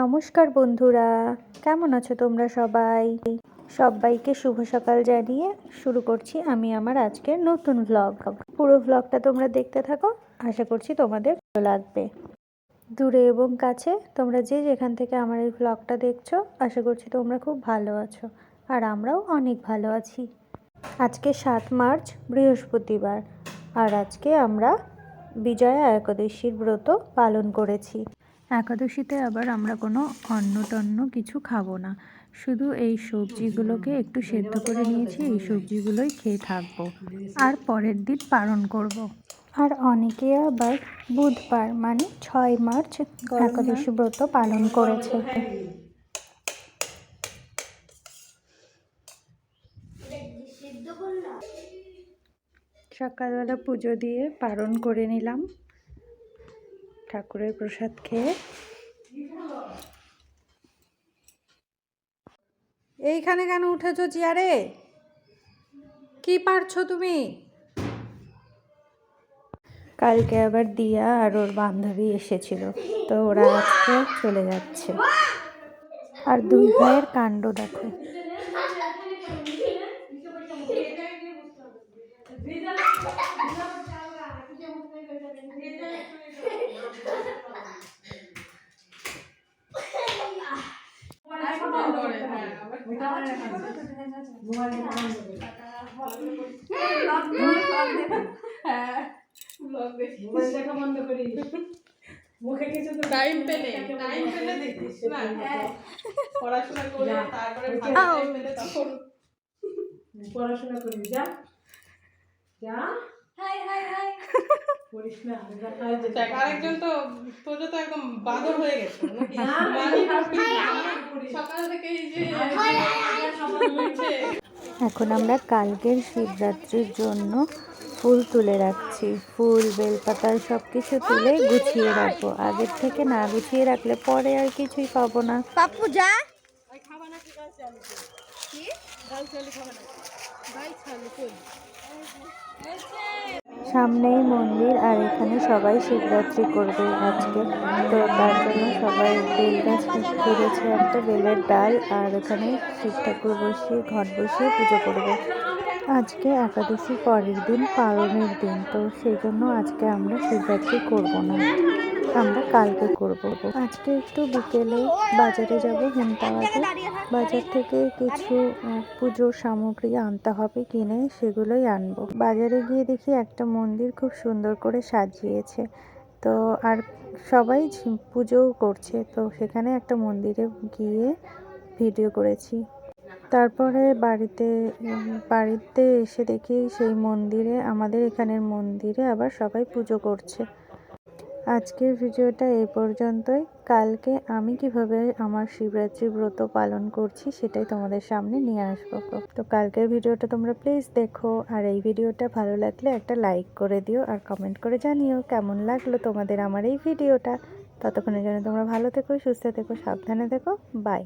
নমস্কার বন্ধুরা, কেমন আছো তোমরা সবাই? সবাইকে শুভ সকাল জানিয়ে শুরু করছি আমি আমার আজকের নতুন ভ্লগ পুরো ভ্লগটা তোমরা দেখতে থাকো, আশা করছি তোমাদের ভালো লাগবে। দূরে এবং কাছে তোমরা যে যেখান থেকে আমার এই ভ্লগটা দেখছ, আশা করছি তোমরা খুব ভালো আছো, আর আমরাও অনেক ভালো আছি। আজকে সাত মার্চ, বৃহস্পতিবার, আর আজকে আমরা বিজয়া একাদশীর ব্রত পালন করেছি। একাদশীতে আবার আমরা কোনো অন্ন টন্ন কিছু খাব না। শুধু এই সবজিগুলোকে একটু সেদ্ধ করে নিয়েছি এই সবজিগুলোই খেয়ে থাকব। আর পরের দিন পালন করব। আর অনেকে আবার বুধবার মানে ছয় মার্চ একাদশী ব্রত পালন করেছে। সকালবেলা পুজো দিয়ে পালন করে নিলাম। ঠাকুরের প্রসাদ খেয়ে। এইখানে কেন উঠেছো চেয়ারে? কি পারছ তুমি? কালকে আবার দিয়া আর ওর বান্ধবী এসেছিল, তো ওরা আজকে চলে যাচ্ছে। আর দুই ভাইয়ের কাণ্ড দেখো। টাইম পেলে টাইম পেলে দেখিস না পড়াশোনা করে তারপরে টাইম পেলে তখন পড়াশোনা করি যা যা আরেকজন তো তোজো তো একদম বাদর হয়ে গেছে মানে। সকাল এখন আমরা কালকের শিবরাত্রির জন্য ফুল তুলে রাখছি। ফুল বেলপাতা সব কিছু তুলে গুছিয়ে রাখব। আগের থেকে না গুছিয়ে রাখলে পরে আর কিছুই পাবো না। পাপ্পু যা। সামনেই মন্দির আর এখানে সবাই শিবরাত্রি করবে আজকে। তো তার জন্য সবাই বেল গাছ করেছে একটা বেলের ডাল আর এখানে শিব ঠাকুর বসিয়ে, ঘট বসিয়ে পুজো করবে। আজকে একাদশী পরের দিন, পালনের দিন, তো সেই জন্য আজকে আমরা শিবরাত্রি করব না। আমরা কালকে করব। আজকে একটু বিকেলে বাজারে যাব হেমতাবাদে বাজার থেকে কিছু পুজোর সামগ্রী আনতে হবে, কিনে সেগুলোই আনব। বাজারে গিয়ে দেখি একটা মন্দির খুব সুন্দর করে সাজিয়েছে। তো আর সবাই পুজোও করছে, তো সেখানে একটা মন্দিরে গিয়ে ভিডিও করেছি। তারপরে বাড়িতে বাড়িতে এসে দেখি সেই মন্দিরে, আমাদের এখানের মন্দিরে আবার সবাই পুজো করছে। আজকের ভিডিওটা এ পর্যন্তই। কালকে আমি কীভাবে আমার শিবরাত্রি ব্রত পালন করছি সেটাই তোমাদের সামনে নিয়ে আসব। তো কালকের ভিডিওটা তোমরা প্লিজ দেখো, আর এই ভিডিওটা ভালো লাগলে একটা লাইক করে দিও আর কমেন্ট করে জানিও কেমন লাগল তোমাদের আমার এই ভিডিওটা। ততক্ষণের জন্য তোমরা ভালো থেকো, সুস্থ থেকো, সাবধানে থেকো বাই